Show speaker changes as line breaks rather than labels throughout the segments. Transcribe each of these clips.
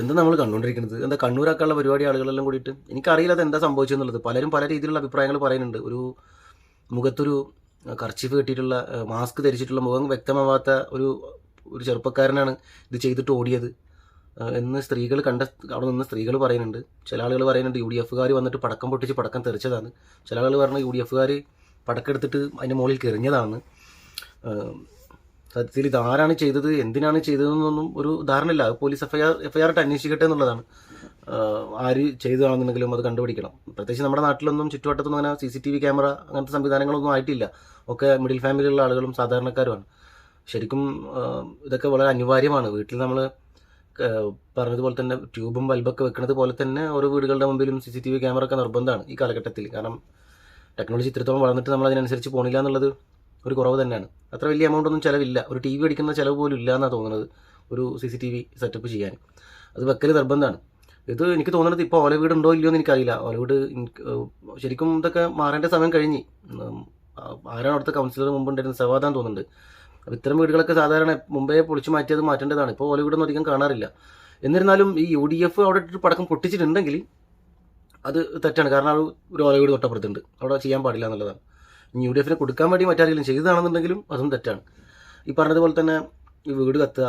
എന്താ നമ്മൾ കണ്ടുകൊണ്ടിരിക്കുന്നത്? എന്താ കണ്ണൂരാക്കാനുള്ള പരിപാടി ആളുകളെല്ലാം കൂടിയിട്ട്? എനിക്കറിയില്ല അത് എന്താ സംഭവിച്ചെന്നുള്ളത്. പലരും പല രീതിയിലുള്ള അഭിപ്രായങ്ങൾ പറയുന്നുണ്ട്. ഒരു മുഖത്തൊരു കർച്ചിഫ് കെട്ടിയിട്ടുള്ള മാസ്ക് ധരിച്ചിട്ടുള്ള മുഖം വ്യക്തമാവാത്ത ഒരു ഒരു ചെറുപ്പക്കാരനാണ് ഇത് ചെയ്തിട്ട് ഓടിയത്. എന്ന് സ്ത്രീകൾ കണ്ട അവിടെ നിന്ന് സ്ത്രീകൾ പറയുന്നുണ്ട്. ചില ആളുകൾ പറയുന്നുണ്ട് യു ഡി എഫുകാർ വന്നിട്ട് പടക്കം പൊട്ടിച്ച് പടക്കം തെറിച്ചതാണ്. ചില ആളുകൾ പറഞ്ഞ യു ഡി എഫുകാർ പടക്കം എടുത്തിട്ട് അതിന്റെ മുകളിൽ കെറിഞ്ഞതാണ് സത്യത്തിൽ ഇത് ആരാണ് ചെയ്തത് എന്തിനാണ് ചെയ്തതെന്നൊന്നും ഒരു ധാരണയില്ല. പോലീസ് എഫ്ഐആർ എഫ്ഐആർ ആയിട്ട് അന്വേഷിക്കട്ടെ എന്നുള്ളതാണ്. ആര് ചെയ്തതാണെന്നുണ്ടെങ്കിലും അത് കണ്ടുപിടിക്കണം. പ്രത്യേകിച്ച് നമ്മുടെ നാട്ടിലൊന്നും ചുറ്റുവട്ടത്തൊന്നും അങ്ങനെ C C T V camera അങ്ങനത്തെ സംവിധാനങ്ങളൊന്നും ആയിട്ടില്ല. ഒക്കെ മിഡിൽ ഫാമിലിയിലുള്ള ആളുകളും സാധാരണക്കാരുമാണ്. ശരിക്കും ഇതൊക്കെ വളരെ അനിവാര്യമാണ്. വീട്ടിൽ നമ്മൾ പറഞ്ഞതുപോലെ തന്നെ ട്യൂബും ബൾബൊക്കെ വെക്കുന്നത് പോലെ തന്നെ ഓരോ വീടുകളുടെ മുമ്പിലും C C T V camera ഒക്കെ നിർബന്ധമാണ് ഈ കാലഘട്ടത്തിൽ. കാരണം ടെക്നോളജി ഇത്രത്തോളം വളർന്നിട്ട് നമ്മൾ അതിനനുസരിച്ച് പോണില്ല എന്നുള്ളത് ഒരു കുറവ് തന്നെയാണ്. അത്ര വലിയ എമൗണ്ട് ഒന്നും ചിലവില്ല. ഒരു ടി വി അടിക്കുന്ന ചിലവ് പോലും ഇല്ല എന്നാണ് തോന്നുന്നത് ഒരു C C T V setup ചെയ്യാൻ. അത് വെക്കൽ നിർബന്ധമാണ്. ഇത് എനിക്ക് തോന്നുന്നത് ഇപ്പോൾ ഓലവീട് ഉണ്ടോ ഇല്ലയോ എന്ന് എനിക്കറിയില്ല. ഓല വീട് ശരിക്കും ഇതൊക്കെ മാറേണ്ട സമയം കഴിഞ്ഞ്. ആരാണ് അവിടുത്തെ കൗൺസിലർ മുമ്പ് ഉണ്ടായിരുന്ന സവാദാൻ തോന്നുന്നുണ്ട്. അപ്പോൾ ഇത്തരം വീടുകളൊക്കെ സാധാരണ മുമ്പേ പൊളിച്ചു മാറ്റിയത് മാറ്റേണ്ടതാണ്. ഇപ്പോൾ ഓല വീടൊന്നും അധികം കാണാറില്ല. എന്നിരുന്നാലും ഈ യു ഡി എഫ് അവിടെ ഇട്ടിട്ട് പടക്കം പൊട്ടിച്ചിട്ടുണ്ടെങ്കിൽ അത് തെറ്റാണ്. കാരണം ഒരു ഓലവീട് തൊട്ടപ്പുറത്തുണ്ട്. അവിടെ ചെയ്യാൻ പാടില്ല എന്നുള്ളതാണ്. യു ഡി എഫിന് കൊടുക്കാൻ വേണ്ടി മറ്റാരെങ്കിലും ചെയ്തതാണെന്നുണ്ടെങ്കിലും അതും തെറ്റാണ്. ഈ പറഞ്ഞതുപോലെ തന്നെ ഈ വീട് കത്തുക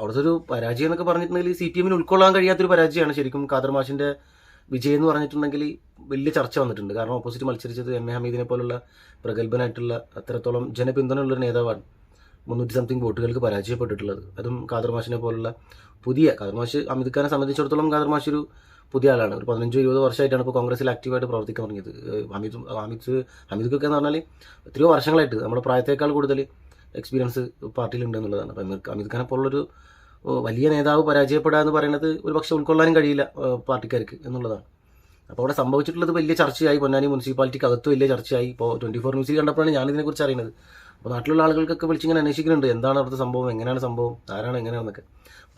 അവിടുത്തെ ഒരു പരാജയം എന്നൊക്കെ പറഞ്ഞിട്ടുണ്ടെങ്കിൽ സി പി എമ്മിന് ഉൾക്കൊള്ളാൻ കഴിയാത്തൊരു പരാജയമാണ് ശരിക്കും ഖാദർ മാഷിന്റെ വിജയം എന്ന് പറഞ്ഞിട്ടുണ്ടെങ്കിൽ വലിയ ചർച്ച വന്നിട്ടുണ്ട്. കാരണം ഓപ്പോസിറ്റ് മത്സരിച്ചത് എം എ ഹമീദിനെ പോലുള്ള പ്രഗത്ഭനായിട്ടുള്ള അത്രത്തോളം ജനപിന്തുണയുള്ളൊരു നേതാവാണ്. മുന്നൂറ്റി സംതിങ് വോട്ടുകൾക്ക് പരാജയപ്പെട്ടിട്ടുള്ളത്. അതും ഖാദർ മാഷിനെ പോലുള്ള പുതിയ ഖാദർ മാഷ് അമിത് ഖാനെ സംബന്ധിച്ചിടത്തോളം ഖാദർ മാഷ് ഒരു പുതിയ ആളാണ്. ഒരു പതിനഞ്ചോ ഇരുപത് വർഷമായിട്ടാണ് ഇപ്പോൾ കോൺഗ്രസ്സിൽ ആക്റ്റീവായിട്ട് പ്രവർത്തിക്കാൻ തുടങ്ങിയത്. അമിത് അമിത് ഹമീദ് ഹമീദ്ക്കൊക്കെ എന്ന് പറഞ്ഞാൽ എത്രയോ വർഷങ്ങളായിട്ട് നമ്മുടെ പ്രായത്തേക്കാൾ കൂടുതൽ എക്സ്പീരിയൻസ് പാർട്ടിയിലുണ്ട് എന്നുള്ളതാണ് അപ്പം അമിത് ഖാനെ പോലുള്ളൊരു വലിയ നേതാവ് പരാജയപ്പെടുക എന്ന് പറയുന്നത് ഒരു പക്ഷേ ഉൾക്കൊള്ളാനും കഴിയില്ല പാർട്ടിക്കാർക്ക് എന്നുള്ളതാണ്. അപ്പോൾ അവിടെ സംഭവിച്ചിട്ടുള്ളത് വലിയ ചർച്ചയായി. പൊന്നാനി മുനിസിപ്പാലിറ്റിക്ക് അകത്ത് വലിയ ചർച്ചയായി. ഇപ്പോൾ ട്വന്റി ഫോർ ന്യൂസിൽ കണ്ടപ്പോഴാണ് ഞാനിതിനെക്കുറിച്ച് അറിയുന്നത്. അപ്പോൾ നാട്ടിലുള്ള ആളുകൾക്കൊക്കെ വിളിച്ചിങ്ങനെ അന്വേഷിക്കുന്നുണ്ട് എന്താണ് അവിടുത്തെ സംഭവം? എങ്ങനെയാണ് സംഭവം? ആരാണ് എങ്ങനെയാണെന്നൊക്കെ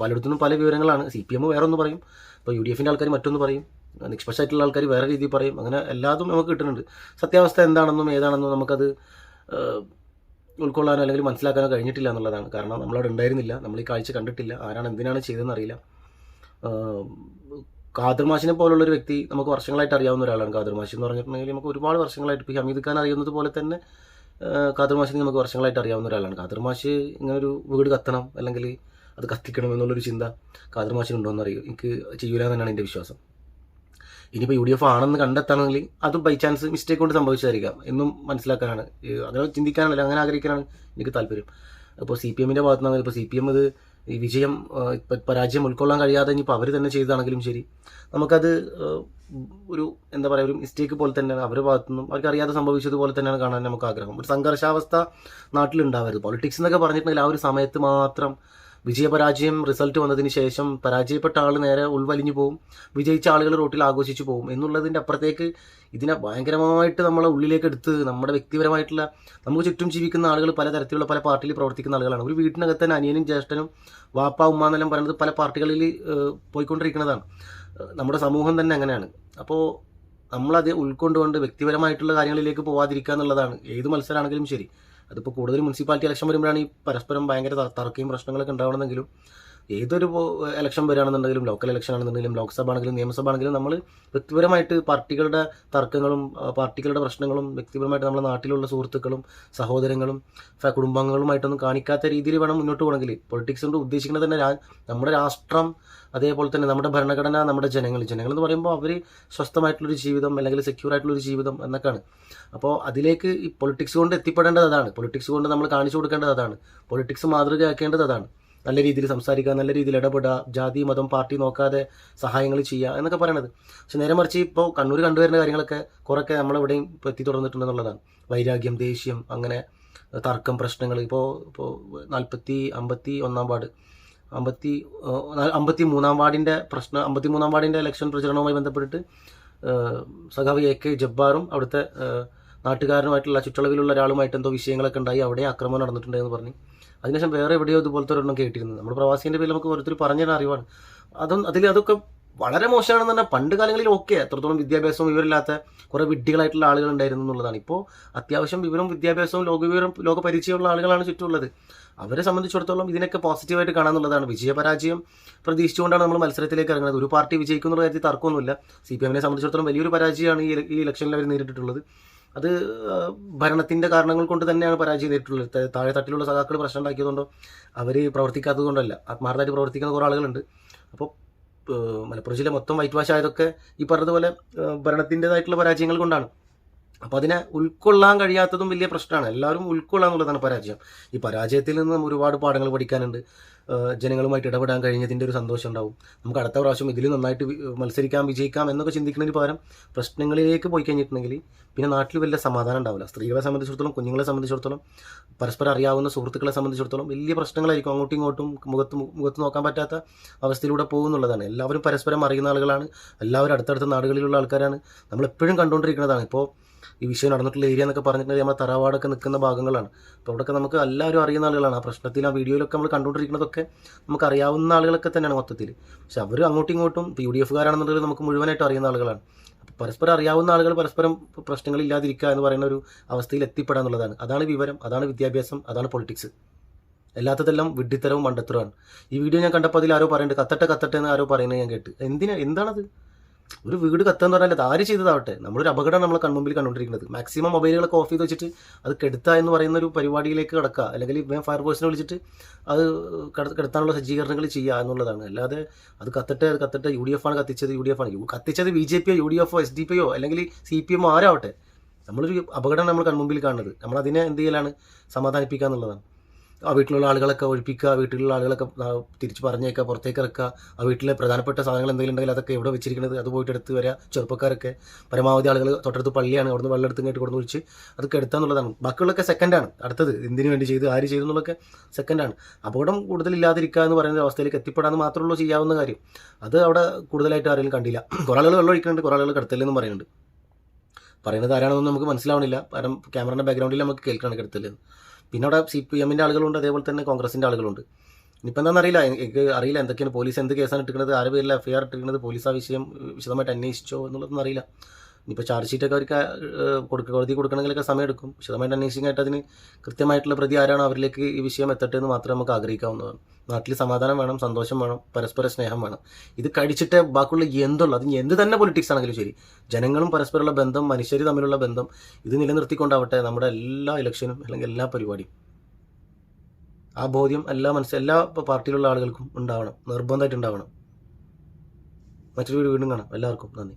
പലയിടത്തുനിന്നും പല വിവരങ്ങളാണ്. സി പി എം വേറെ ഒന്ന് പറയും ഇപ്പോൾ യു ഡി എഫിന്റെ ആൾക്കാർ മറ്റൊന്ന് പറയും. നിഷ്പക്ഷമായിട്ടുള്ള ആൾക്കാർ വേറെ രീതിയിൽ പറയും. അങ്ങനെ എല്ലാതും നമുക്ക് കിട്ടുന്നുണ്ട്. സത്യാവസ്ഥ എന്താണെന്നും ഏതാണെന്നും നമുക്കത് ഉൾക്കൊള്ളാനോ അല്ലെങ്കിൽ മനസ്സിലാക്കാനോ കഴിഞ്ഞിട്ടില്ല എന്നുള്ളതാണ്. കാരണം നമ്മളവിടെ ഉണ്ടായിരുന്നില്ല. നമ്മൾ ഈ കാഴ്ച കണ്ടിട്ടില്ല. ആരാണ് എന്തിനാണ് ചെയ്തതെന്ന് അറിയില്ല. ഖാദർ മാഷിനെ പോലുള്ള ഒരു വ്യക്തി നമുക്ക് വർഷങ്ങളായിട്ട് അറിയാവുന്ന ഒരാളാണ് മാഷി എന്ന് പറഞ്ഞിട്ടുണ്ടെങ്കിൽ നമുക്ക് ഒരുപാട് വർഷങ്ങളായിട്ട് ഇപ്പോൾ ഹമീദ് ഖാൻ അറിയുന്നത് പോലെ തന്നെ മാഷിനെ നമുക്ക് വർഷങ്ങളായിട്ട് അറിയാവുന്ന ഒരാളാണ്. ഖാദർ ഇങ്ങനെ ഒരു വീട് കത്തണം അല്ലെങ്കിൽ അത് കത്തിക്കണം എന്നുള്ളൊരു ചിന്ത ഖാദർ മാഷിനുണ്ടോ എന്നറിയും? എനിക്ക് ചെയ്യൂല എന്നാണ് എന്റെ വിശ്വാസം. ഇനിയിപ്പോൾ യു ഡി എഫ് ആണെന്ന് കണ്ടെത്തണമെങ്കിൽ അതും ബൈ ചാൻസ് മിസ്റ്റേക്ക് കൊണ്ട് സംഭവിച്ചതായിരിക്കാം. എന്നും മനസ്സിലാക്കാനാണ്. അങ്ങനെ ചിന്തിക്കാനല്ല അങ്ങനെ ആഗ്രഹിക്കാനാണ് എനിക്ക് താല്പര്യം. അപ്പോൾ സി പി എമ്മിന്റെ ഭാഗത്തുനിന്നാൽ ഇപ്പോൾ സി പി എം ഇത് ഈ വിജയം പരാജയം ഉൾക്കൊള്ളാൻ കഴിയാതെ ഇനിയിപ്പോൾ അവർ തന്നെ ചെയ്തതാണെങ്കിലും ശരി. നമുക്കത് ഒരു എന്താ പറയുക ഒരു മിസ്റ്റേക്ക് പോലെ തന്നെയാണ് അവരുടെ ഭാഗത്തു നിന്നും അവർക്ക് അറിയാതെ സംഭവിച്ചതുപോലെ തന്നെയാണ് കാണാൻ നമുക്ക് ആഗ്രഹം. ഒരു സംഘർഷാവസ്ഥ നാട്ടിലുണ്ടാവരുത്. പൊളിറ്റിക്സ് എന്നൊക്കെ പറഞ്ഞിട്ടുണ്ടെങ്കിൽ ആ ഒരു സമയത്ത് മാത്രം വിജയപരാജയം റിസൾട്ട് വന്നതിന് ശേഷം പരാജയപ്പെട്ട ആൾ നേരെ ഉൾവലിഞ്ഞു പോകും വിജയിച്ച ആളുകൾ റോട്ടിൽ ആഘോഷിച്ചു പോകും എന്നുള്ളതിന്റെ അപ്പുറത്തേക്ക് ഇതിനെ ഭയങ്കരമായിട്ട് നമ്മളെ ഉള്ളിലേക്ക് എടുത്ത് നമ്മുടെ വ്യക്തിപരമായിട്ടുള്ള നമുക്ക് ചുറ്റും ജീവിക്കുന്ന ആളുകൾ പല തരത്തിലുള്ള പല പാർട്ടിയിൽ പ്രവർത്തിക്കുന്ന ആളുകളാണ്. ഒരു വീട്ടിനകത്ത് തന്നെ അനിയനും ജ്യേഷ്ഠനും വാപ്പ ഉമ്മ എന്നെല്ലാം പറയുന്നത് പല പാർട്ടികളിൽ പോയിക്കൊണ്ടിരിക്കുന്നതാണ്. നമ്മുടെ സമൂഹം തന്നെ അങ്ങനെയാണ്. അപ്പോൾ നമ്മളത് ഉൾക്കൊണ്ടുകൊണ്ട് വ്യക്തിപരമായിട്ടുള്ള കാര്യങ്ങളിലേക്ക് പോവാതിരിക്കുക എന്നുള്ളതാണ്. ഏത് മത്സരമാണെങ്കിലും ശരി. അതിപ്പോൾ കൂടുതൽ മുനിസിപ്പാലിറ്റി ഇലക്ഷൻ വരുമ്പോഴാണ് ഈ പരസ്പരം ഭയങ്കര തർക്കയും പ്രശ്നങ്ങളൊക്കെ ഉണ്ടാവണമെന്നെങ്കിലും ഏതൊരു ഇലക്ഷൻ വരികയാണെന്നുണ്ടെങ്കിലും ലോക്കൽ ഇലക്ഷൻ ആണെന്നുണ്ടെങ്കിലും ലോക്സഭ ആണെങ്കിലും നിയമസഭ ആണെങ്കിലും നമ്മൾ വ്യക്തിപരമായിട്ട് പാർട്ടികളുടെ തർക്കങ്ങളും പാർട്ടികളുടെ പ്രശ്നങ്ങളും വ്യക്തിപരമായിട്ട് നമ്മുടെ നാട്ടിലുള്ള സുഹൃത്തുക്കളും സഹോദരങ്ങളും കുടുംബാംഗങ്ങളുമായിട്ടൊന്നും കാണിക്കാത്ത രീതിയിൽ വേണം മുന്നോട്ട് പോകണമെങ്കിൽ. പൊളിറ്റിക്സ് കൊണ്ട് ഉദ്ദേശിക്കുന്നത് തന്നെ നമ്മുടെ രാഷ്ട്രം അതേപോലെ തന്നെ നമ്മുടെ ഭരണഘടന നമ്മുടെ ജനങ്ങൾ. ജനങ്ങൾ എന്ന് പറയുമ്പോൾ അവർ സ്വസ്ഥമായിട്ടുള്ളൊരു ജീവിതം അല്ലെങ്കിൽ സെക്യൂർ ആയിട്ടുള്ളൊരു ജീവിതം എന്നൊക്കെയാണ്. അപ്പോൾ അതിലേക്ക് ഈ പൊളിറ്റിക്സ് കൊണ്ട് എത്തിപ്പെടേണ്ടത് അതാണ്. പൊളിറ്റിക്സ് കൊണ്ട് നമ്മൾ കാണിച്ചു കൊടുക്കേണ്ടത് അതാണ്. പൊളിറ്റിക്സ് മാതൃകയാക്കേണ്ടത് അതാണ്. നല്ല രീതിയിൽ സംസാരിക്കുക നല്ല രീതിയിൽ ഇടപെടുക ജാതി മതം പാർട്ടി നോക്കാതെ സഹായങ്ങൾ ചെയ്യുക എന്നൊക്കെ പറയണത്. പക്ഷെ നേരെ മറിച്ച് ഇപ്പോൾ കണ്ണൂർ കണ്ടുവരുന്ന കാര്യങ്ങളൊക്കെ കുറേയൊക്കെ നമ്മളിവിടെയും ഇപ്പോൾ എത്തി തുടർന്നിട്ടുണ്ടെന്നുള്ളതാണ് വൈരാഗ്യം ദേഷ്യം അങ്ങനെ തർക്കം പ്രശ്നങ്ങൾ. ഇപ്പോൾ ഇപ്പോൾ നാൽപ്പത്തി അമ്പത്തി ഒന്നാം വാർഡ്. അമ്പത്തി അമ്പത്തി മൂന്നാം വാർഡിന്റെ പ്രശ്നം അമ്പത്തി മൂന്നാം വാർഡിന്റെ ഇലക്ഷൻ പ്രചരണവുമായി ബന്ധപ്പെട്ടിട്ട് സഖാവ് എ കെ ജബ്ബാറും അവിടുത്തെ നാട്ടുകാരനുമായിട്ടുള്ള ചുറ്റളവിലുള്ള ഒരാളുമായിട്ട് എന്തോ വിഷയങ്ങളൊക്കെ ഉണ്ടായി. അവിടെ ആക്രമണം നടന്നിട്ടുണ്ടെന്ന് പറഞ്ഞ്. അതിനുശേഷം വേറെ എവിടെയോ ഇതുപോലത്തെ ഒരെണ്ണം കേട്ടിരുന്നത് നമ്മൾ പ്രവാസിന്റെ പേരിൽ നമുക്ക് ഓരോരുത്തർ പറഞ്ഞ അറിവാണ്. അതും അതിൽ അതൊക്കെ വളരെ മോശമാണെന്ന് പറഞ്ഞാൽ പണ്ട് കാലങ്ങളിൽ ഓക്കെ എത്രത്തോളം വിദ്യാഭ്യാസവും വിവരമില്ലാത്ത കുറേ വിഡ്ഢികളായിട്ടുള്ള ആളുകൾ ഉണ്ടായിരുന്നു എന്നുള്ളതാണ്. ഇപ്പോൾ അത്യാവശ്യം വിവരം വിദ്യാഭ്യാസവും ലോകവിവരം ലോക പരിചയമുള്ള ആളുകളാണ് ചുറ്റുമുള്ളത്. അവരെ സംബന്ധിച്ചിടത്തോളം ഇതിനൊക്കെ പോസിറ്റീവായിട്ട് കാണാമെന്നുള്ളതാണ് വിജയപരാജയം പ്രതീക്ഷിച്ചുകൊണ്ടാണ് നമ്മൾ മത്സരത്തിലേക്ക് ഇറങ്ങുന്നത്. ഒരു പാർട്ടി വിജയിക്കുന്ന കാര്യത്തിൽ തർക്കമൊന്നുമില്ല. സി പി എമ്മിനെ സംബന്ധിച്ചിടത്തോളം വലിയൊരു പരാജയമാണ് ഈ ഈ ഇലക്ഷനിൽ അവർ നേരിട്ടിട്ടുള്ളത്. അത് ഭരണത്തിന്റെ കാരണങ്ങൾ കൊണ്ട് തന്നെയാണ് പരാജയം നേരിട്ടുള്ളത്. താഴെ തട്ടിലുള്ള സഖാക്കൾ പ്രശ്നം ഉണ്ടാക്കിയതുകൊണ്ടോ അവർ പ്രവർത്തിക്കാത്തത് കൊണ്ടല്ല. ആത്മാർത്ഥമായിട്ട് പ്രവർത്തിക്കുന്ന കുറേ ആളുകളുണ്ട്. അപ്പോൾ മലപ്പുറം ജില്ല മൊത്തം വൈറ്റ് വാഷ് ആയതൊക്കെ ഈ പറഞ്ഞതുപോലെ ഭരണത്തിന്റെതായിട്ടുള്ള പരാജയങ്ങൾ കൊണ്ടാണ്. അപ്പോൾ അതിനെ ഉൾക്കൊള്ളാൻ കഴിയാത്തതും വലിയ പ്രശ്നമാണ്. എല്ലാവരും ഉൾക്കൊള്ളാൻ എന്നുള്ളതാണ് പരാജയം. ഈ പരാജയത്തിൽ നിന്ന് നമ്മൾ ഒരുപാട് പാഠങ്ങൾ പഠിക്കാനുണ്ട്. ജനങ്ങളുമായിട്ട് ഇടപെടാൻ കഴിഞ്ഞതിന്റെ ഒരു സന്തോഷം ഉണ്ടാവും. നമുക്ക് അടുത്ത പ്രാവശ്യം ഇതിൽ നന്നായിട്ട് മത്സരിക്കാം വിജയിക്കാം എന്നൊക്കെ ചിന്തിക്കുന്നതിന് പകരം പ്രശ്നങ്ങളിലേക്ക് പോയി കഴിഞ്ഞിട്ടുണ്ടെങ്കിൽ പിന്നെ നാട്ടിൽ വലിയ സമാധാനം ഉണ്ടാവില്ല. സ്ത്രീകളെ സംബന്ധിച്ചിടത്തോളം കുഞ്ഞുങ്ങളെ സംബന്ധിച്ചിടത്തോളം പരസ്പരം അറിയാവുന്ന സുഹൃത്തുക്കളെ സംബന്ധിച്ചിടത്തോളം വലിയ പ്രശ്നങ്ങളായിരിക്കും അങ്ങോട്ടും ഇങ്ങോട്ടും മുഖത്ത് മുഖത്ത് നോക്കാൻ പറ്റാത്ത അവസ്ഥയിലൂടെ പോകുന്നുള്ളതാണ് എല്ലാവരും പരസ്പരം അറിയുന്ന ആളുകളാണ്. എല്ലാവരും അടുത്തടുത്ത നാടുകളിലുള്ള ആൾക്കാരാണ്. നമ്മളെപ്പോഴും കണ്ടുകൊണ്ടിരിക്കുന്നതാണ്. ഇപ്പോൾ ഈ വിഷയം നടന്നിട്ടുള്ള ഏരിയ എന്നൊക്കെ പറഞ്ഞിട്ടുണ്ടെങ്കിൽ നമ്മുടെ തറവാടൊക്കെ നിൽക്കുന്ന ഭാഗങ്ങളാണ്. അപ്പോൾ അവിടെയൊക്കെ നമുക്ക് എല്ലാവരും അറിയുന്ന ആളുകളാണ്. ആ പ്രശ്നത്തിൽ ആ വീഡിയോയിലൊക്കെ നമ്മൾ കണ്ടുകൊണ്ടിരിക്കുന്നതൊക്കെ നമുക്ക് അറിയാവുന്ന ആളുകളൊക്കെ തന്നെയാണ് മൊത്തത്തിൽ. പക്ഷെ അവർ അങ്ങോട്ടും ഇങ്ങോട്ടും ഇപ്പോൾ യു ഡി എഫുകാരാണെന്നുണ്ടെങ്കിൽ നമുക്ക് മുഴുവനായിട്ട് അറിയുന്ന ആളുകളാണ്. പരസ്പരം അറിയാവുന്ന ആളുകൾ പരസ്പരം പ്രശ്നങ്ങൾ പ്രശ്നങ്ങളില്ലാതിരിക്കുക എന്ന് പറയുന്ന ഒരു അവസ്ഥയിൽ എത്തിപ്പെടുക എന്നുള്ളതാണ്. അതാണ് വിവരം അതാണ് വിദ്യാഭ്യാസം അതാണ് പൊളിറ്റിക്സ്. അല്ലാത്തതെല്ലാം വിഡ്ഢിത്തരവും മണ്ടത്തരവുമാണ്. ഈ വീഡിയോ ഞാൻ കണ്ടപ്പോൾ അതിൽ ആരോ പറയുന്നുണ്ട് കത്തട്ടെ കത്തട്ടെ എന്ന് ആരോ പറയുന്നത് ഞാൻ കേട്ട്. എന്തിനാ എന്താണത്? ഒരു വീട് കത്തെന്ന് പറഞ്ഞാൽ അത് ആര് ചെയ്തതാവട്ടെ? നമ്മളൊരു അപകടം നമ്മളെ കൺമുമ്പിൽ കണ്ടുകൊണ്ടിരിക്കുന്നത്. മാക്സിമം മൊബൈലുകളൊക്കെ ഓഫ് ചെയ്ത് വെച്ചിട്ട് അത് കെടുത്ത എന്ന് പറയുന്ന ഒരു പരിപാടിയിലേക്ക് കിടക്കുക അല്ലെങ്കിൽ ഫയർ ഫയർഫോഴ്സിനെ വിളിച്ചിട്ട് അത് കട- കെടുത്താനുള്ള സജ്ജീകരണങ്ങൾ ചെയ്യുക എന്നുള്ളതാണ്. അല്ലാതെ അത് കത്തട്ടെ അത് കത്തട്ടെ യു ഡി എഫ് ആണ് കത്തിച്ചത് യു ഡി എഫ് ആണ്. കത്തിച്ചത് ബി ജെ പിയോ യു ഡി എഫോ എസ് ഡി പിയോ അല്ലെങ്കിൽ സി പി എമ്മോ ആരാവട്ടെ? നമ്മളൊരു അപകടം നമ്മൾ കൺമുമ്പിൽ കാണുന്നത്. നമ്മൾ അതിനെ എന്ത് ചെയ്യലാണ്? സമാധാനിപ്പിക്കുക എന്നുള്ളതാണ് ആ വീട്ടിലുള്ള ആളുകളൊക്കെ ഒഴിപ്പിക്കുക വീട്ടിലുള്ള ആളുകളൊക്കെ തിരിച്ച് പറഞ്ഞേക്കുക പുറത്തേക്ക് ഇറക്കുക. ആ വീട്ടിലെ പ്രധാനപ്പെട്ട സാധനങ്ങൾ എന്തെങ്കിലും ഉണ്ടെങ്കിൽ അതൊക്കെ എവിടെ വെച്ചിരിക്കുന്നത്? അത് പോയിട്ട് എടുത്ത് വരിക. ചെറുപ്പക്കാരൊക്കെ. പരമാവധി ആളുകൾ തൊട്ടടുത്ത് പള്ളിയാണ്. അവിടുന്ന് വെള്ളം എടുത്ത് ഇങ്ങോട്ട് കൊടുന്ന് വിളിച്ച് അത് കെടുത്തുക എന്നുള്ളതാണ്. ബാക്കിയുള്ളതൊക്കെ സെക്കൻഡാണ് അടുത്തത് എന്തിനു വേണ്ടി ചെയ്ത് ആര് ചെയ്തു എന്നുള്ളതൊക്കെ സെക്കൻഡാണ് അപകടം കൂടുതലില്ലാതിരിക്കുക എന്ന് പറയുന്ന അവസ്ഥയിലേക്ക് എത്തിപ്പെടാമെന്ന് മാത്രമുള്ളൂ ചെയ്യാവുന്ന കാര്യം. അത് അവിടെ കൂടുതലായിട്ട് ആരെങ്കിലും കണ്ടില്ല. കുറേ ആളുകൾ വെള്ളം ഒഴിക്കുന്നുണ്ട് കുറേ ആളുകൾ കടത്തലെന്നും പറയുന്നുണ്ട്. പറയുന്നത് ആരാണെന്നൊന്നും നമുക്ക് മനസ്സിലാവണില്ല. കാരണം ക്യാമറയുടെ ബാക്ക്ഗ്രൗണ്ടിൽ നമുക്ക് കേൾക്കണം കെടുത്തലെന്ന് പിന്നെ അവിടെ സി പി എമ്മിന്റെ ആളുകളുണ്ട് അതേപോലെ തന്നെ കോൺഗ്രസിന്റെ ആളുകളുണ്ട്. ഇനിയിപ്പോൾ എന്താണെന്നറിയില്ല എനിക്ക് അറിയില്ല എന്തൊക്കെയാണ് പോലീസ് എന്ത് കേസാണ് ഇട്ടിരിക്കുന്നത് ആരുടെ പേരിൽ എഫ് ഐ ആർ ഇട്ടിരിക്കുന്നത് പോലീസ് ആ വിഷയം വിശദമായിട്ട് അന്വേഷിച്ചോ എന്നുള്ളതൊന്നും അറിയില്ല. ഇനിയിപ്പോൾ ചാർജ് ഷീറ്റൊക്കെ അവർക്ക് കൊടുക്കുക കൊടുക്ക കോടതി കൊടുക്കണമെങ്കിലൊക്കെ സമയമെടുക്കും. വിശദമായിട്ട് അന്വേഷിക്കാനായിട്ട് അതിന് കൃത്യമായിട്ടുള്ള പ്രതി ആരാണോ അവരിലേക്ക് ഈ വിഷയം എത്തട്ടെ എന്ന് മാത്രമേ നമുക്ക് ആഗ്രഹിക്കാവുന്നതാണ്. നാട്ടിൽ സമാധാനം വേണം സന്തോഷം വേണം പരസ്പര സ്നേഹം വേണം. ഇത് കഴിച്ചിട്ട് ബാക്കിയുള്ള എന്തുള്ളൂ? അത് ഇനി എന്ത് തന്നെ പൊളിറ്റിക്സ് ആണെങ്കിലും ശരി. ജനങ്ങളും പരസ്പരമുള്ള ബന്ധം മനുഷ്യർ തമ്മിലുള്ള ബന്ധം ഇത് നിലനിർത്തിക്കൊണ്ടാവട്ടെ നമ്മുടെ എല്ലാ ഇലക്ഷനും അല്ലെങ്കിൽ എല്ലാ പരിപാടിയും. ആ ബോധ്യം എല്ലാ മനസ്സ് എല്ലാ പാർട്ടിയിലുള്ള ആളുകൾക്കും ഉണ്ടാവണം. നിർബന്ധമായിട്ട് ഉണ്ടാവണം. മറ്റൊരു വീണ്ടും കാണാം. എല്ലാവർക്കും നന്ദി.